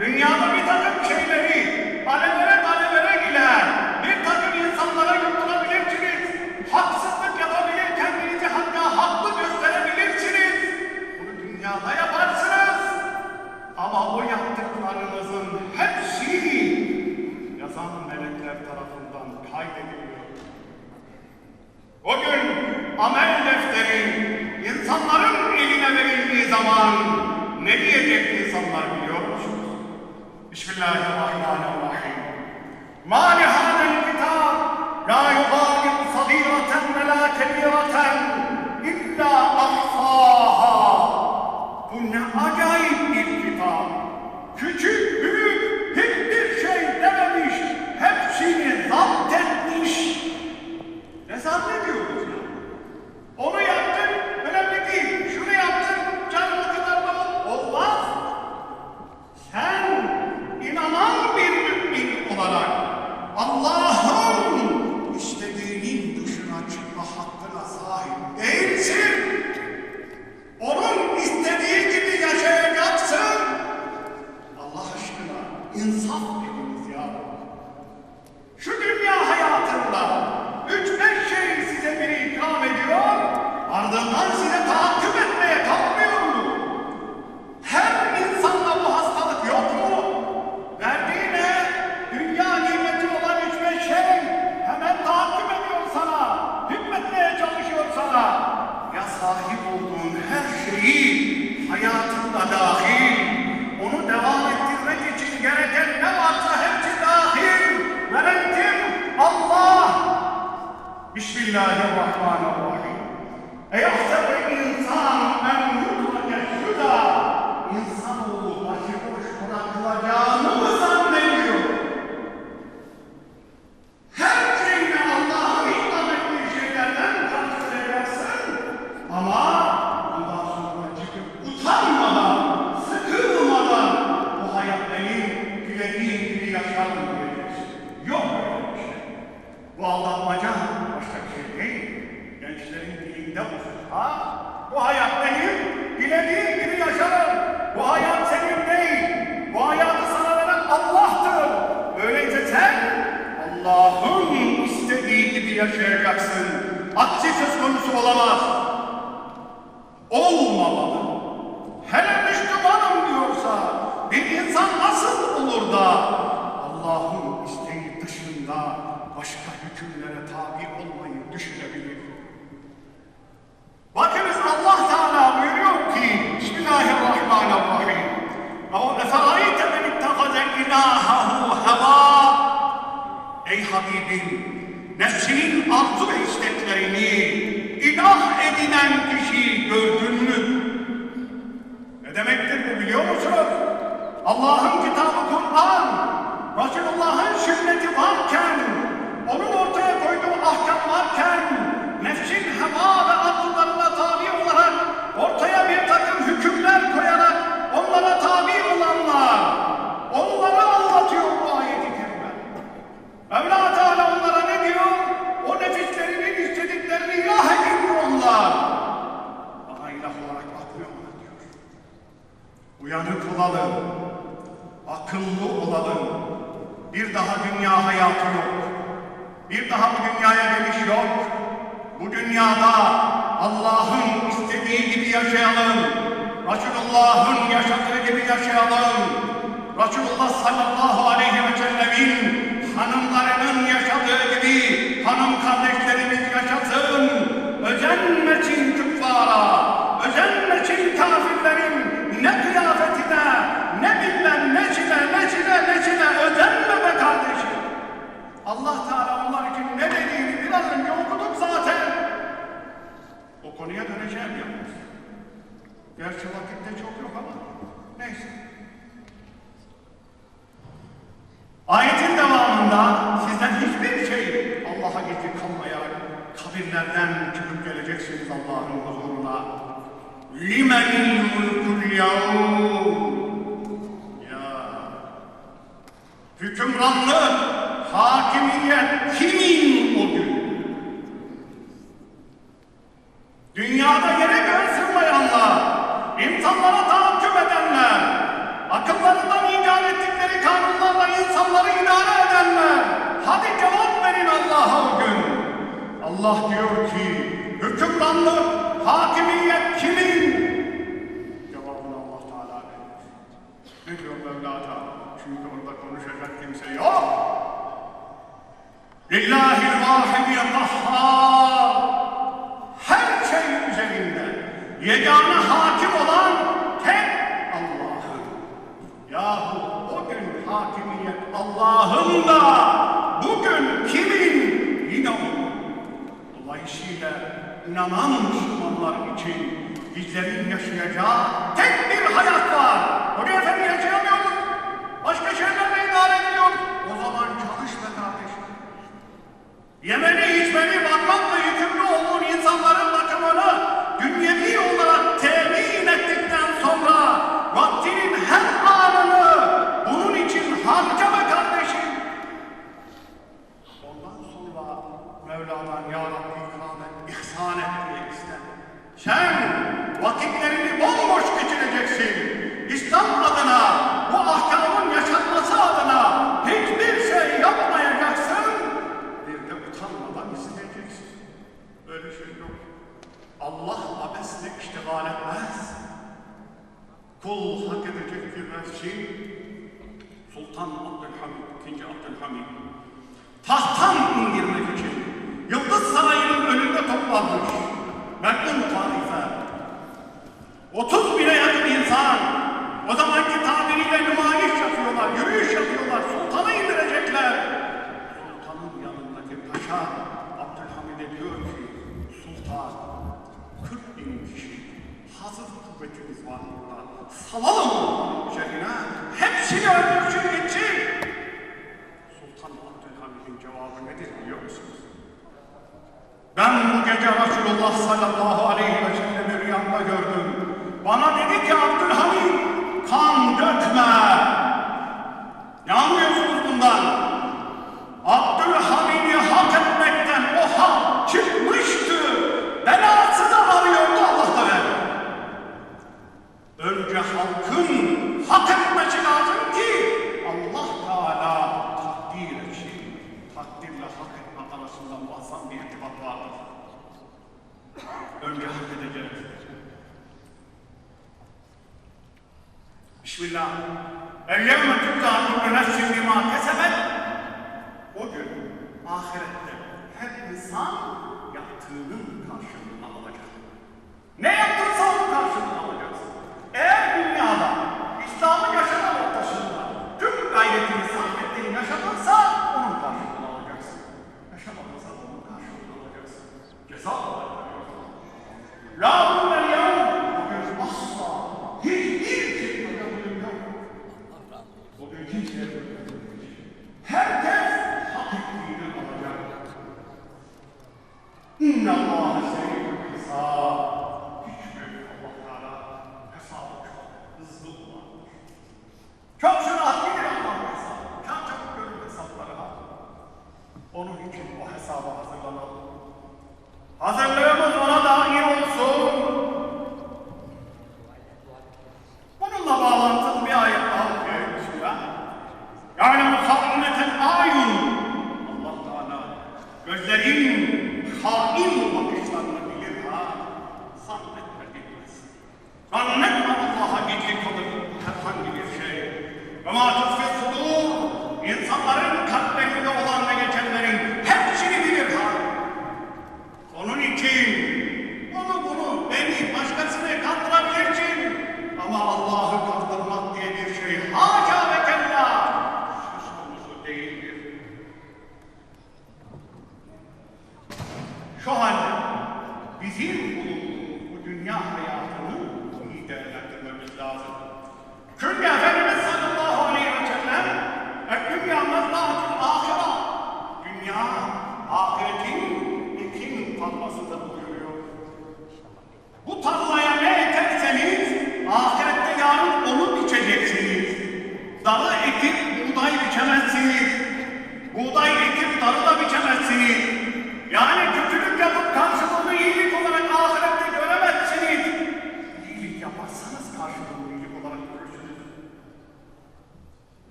dünyada bir takım şeyleri الله الرحمن الرحيم. مانع Bismillahirrahmanirrahim. Eyahsebe insan en yutrake suda. İnsanoğlu başıboş bırakılacağını mı zannediyor? Her şeyine Allah'ın ikram ettiği şeylerden karşılayacaksın. Ama ondan sonra çıkıp utanmadan, sıkılmadan bu hayat benim dilediğim gibi yaşarım diyeceksin. Yok öyle bir şey. Bu aldatmaca başka bir şey değil. Gençlerin dilinde bu. Ha? Bu hayat benim dilediğim gibi yaşarım. Bu hayat senin değil. Bu hayatı sana veren Allah'tır. Öyleyse sen Allah'ın istediği gibi yaşayacaksın. Aksi söz konusu olamaz. Olmamalı. Hele Müslümanım diyorsa bir insan nasıl olur da Allah'ın isteği dışında başka hükümlere tabi olmayı düşünebilir? Bakınız Allah Teala buyuruyor ki Bismillahirrahmanirrahim. Ama eferayte men ittehaze ilahahu heva Ey Habibim, nefsinin arzu ve isteklerini edinen kişiyi gördün mü? Ne demektir bu biliyor musunuz? Allah'ın kitabı Kur'an, Resulullah'ın sünneti varken, onun ortaya koyduğu ahkam varken, nefsin heva ve arzularına Mevla Teala onlara ne diyor? O nefislerinin istediklerini ilah ediyor onlar. Bana ilah olarak bakmıyorlar diyor. Uyanık olalım, akıllı olalım. Bir daha dünya hayatı yok. Bir daha bu dünyaya geliş yok. Bu dünyada Allah'ın istediği gibi yaşayalım. Resulullah'ın yaşadığı gibi yaşayalım. Resulullah sallallahu aleyhi ve sellemin hanımlarının yaşadığı gibi hanım kardeşlerimiz yaşasın. Özenmesin küffara, özenmesin kafirlerin ne kıyafetine, Dünyada yere göğe sığmayanlar, insanlara tahakküm edenler, akıllarından icat ettikleri kanunlarla insanları idare edenler, hadi cevap verin Allah'a o gün. Allah diyor ki, hükümranlık, hakimiyet kimin? Cevabını Allah Teala verir. Ne diyor Mevla Çünkü orada konuşacak kimse yok. Lillahi'l-Vahid'l-Kahhar yegane hakim olan tek Allah'ın. Yahu o gün hakimiyet Allah'ın da bugün kimin yine onun. Dolayısıyla inanan Müslümanlar için bizlerin yaşayacağı tek bir hayat var. Onu efendim yaşayamıyoruz. Başka şeylerle idare ediyoruz. O zaman çalış be kardeşim. Yemeni, içmeni, bakmakla Vaktinin her anını bunun için harcama kardeşim. Ondan sonra Mevla'dan Ya Rabbi ikram ihsan et diye. Sen vakitlerini bomboş geçireceksin. İslam الشيخ سلطان عبد الحميد كنج عبد الحميد. bugün o hesaba hazırlanalım. Hazırlığımız ona dair olsun. 五代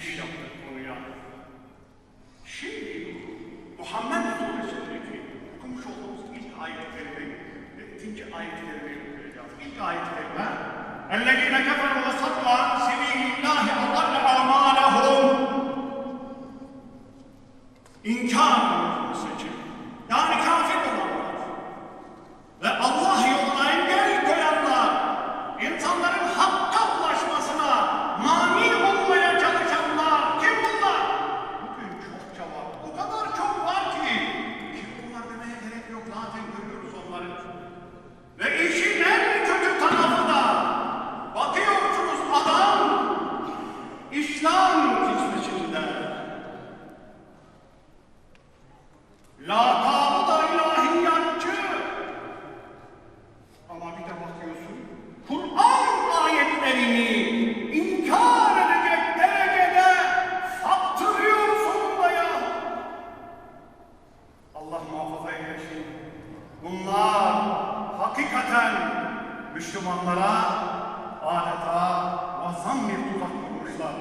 Krishna bir tuzak kurmuşlar.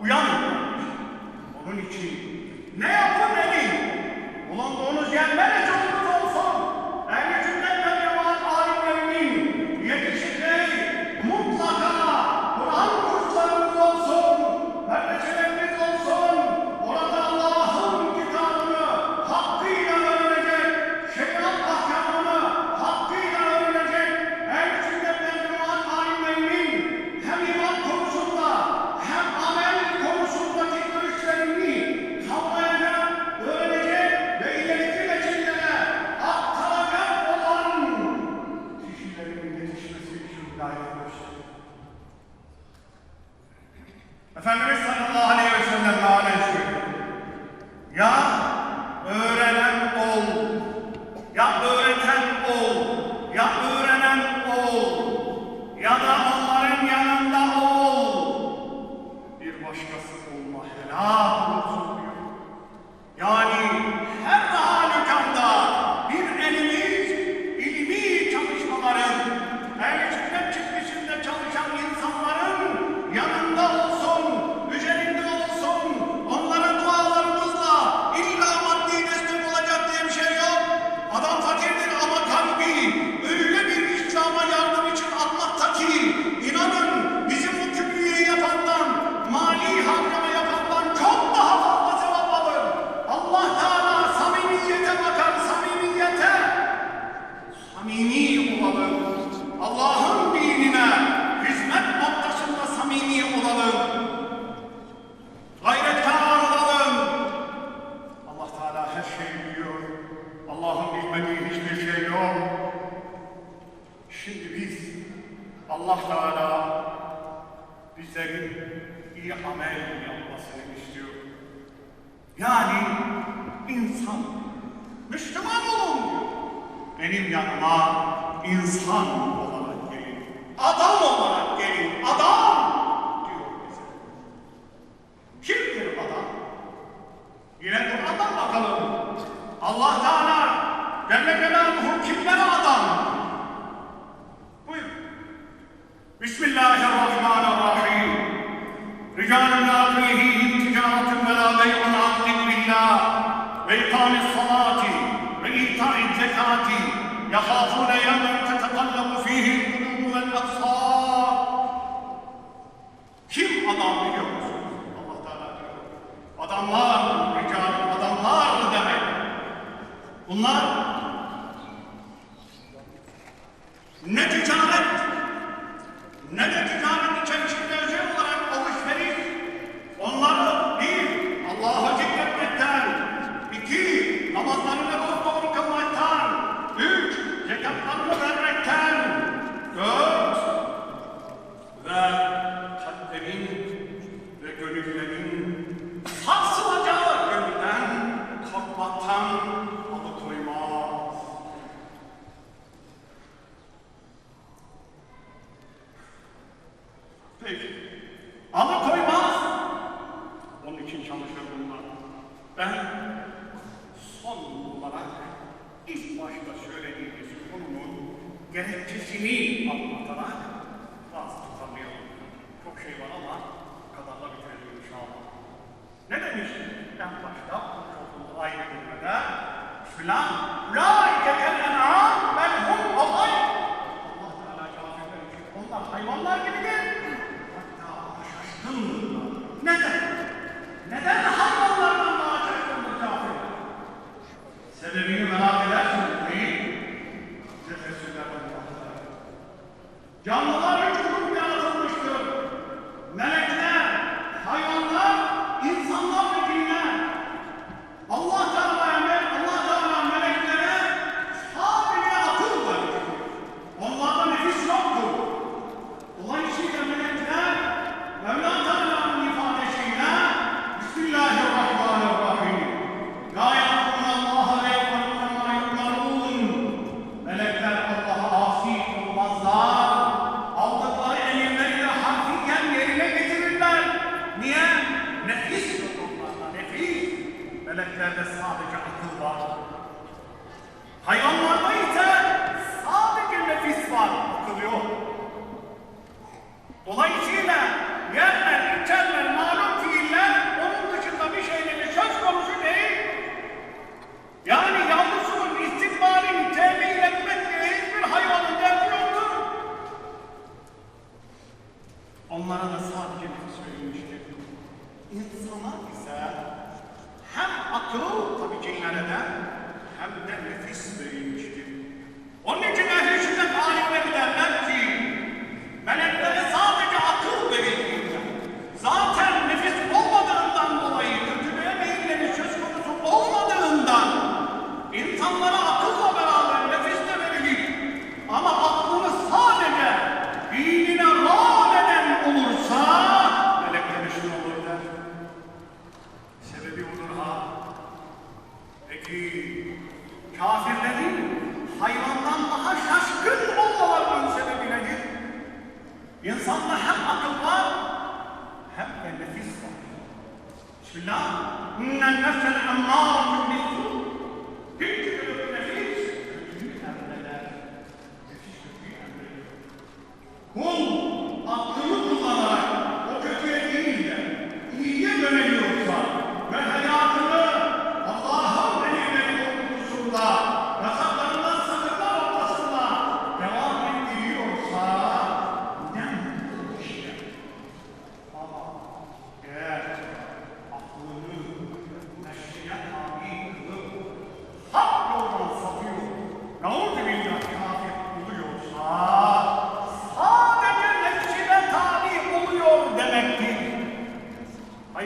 Uyanın. Onun için ne yapın dedim. Bulunduğunuz yer nerece şey diyor. Allah'ın bilmediği hiçbir şey yok. Şimdi biz Allah Teala bizlerin iyi amel yapmasını istiyor. Yani insan, Müslüman olun diyor. Benim yanıma insan Bismillahirrahmanirrahim. Ricalun la tulihihim ticaretun ve la bey'un an zikrillah ve ikamis salati ve ita'in zekati yahafune yevmen tetekallabu fihim kulubu vel absar. Kim adam biliyor musunuz? Allah Teala diyor. Adamlar, ricalun adamlar mı demek. Bunlar ne ticaret negative bin adım atarak bazı tutamıyorum. Çok şey var ama kadarla bitirelim inşallah. Ne demiş en başta olduğumuz ayet kelimede? Bismillah. La ikekel en'am bel hum Allah. Allah Teala cevap vermiş. Onlar hayvanlar gibidir. Hatta şaşkın. Neden? Neden hayvanlardan daha çok şaşkındır kafir? Sebebini Canlılar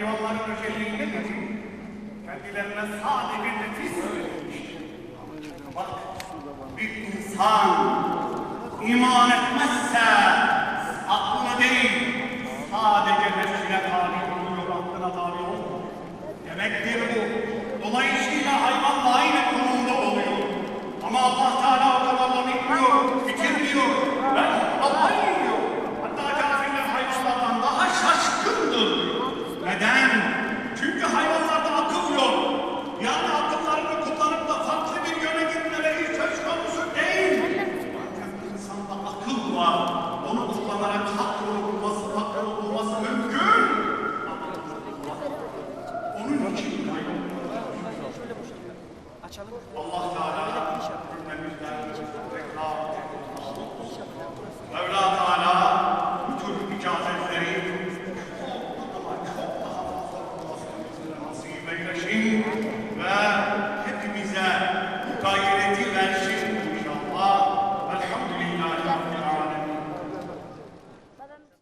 yolların özelliğinde mi? Kendilerine sadece nefis söylemiştir. Bak, bir insan iman etmezse aklına değil, sadece nefsine tabi oluyor, aklına tabi olmuyor. Demektir bu. Dolayısıyla hayvanla aynı konumda oluyor. Ama Allah Teala o kadar da bitmiyor. Bütün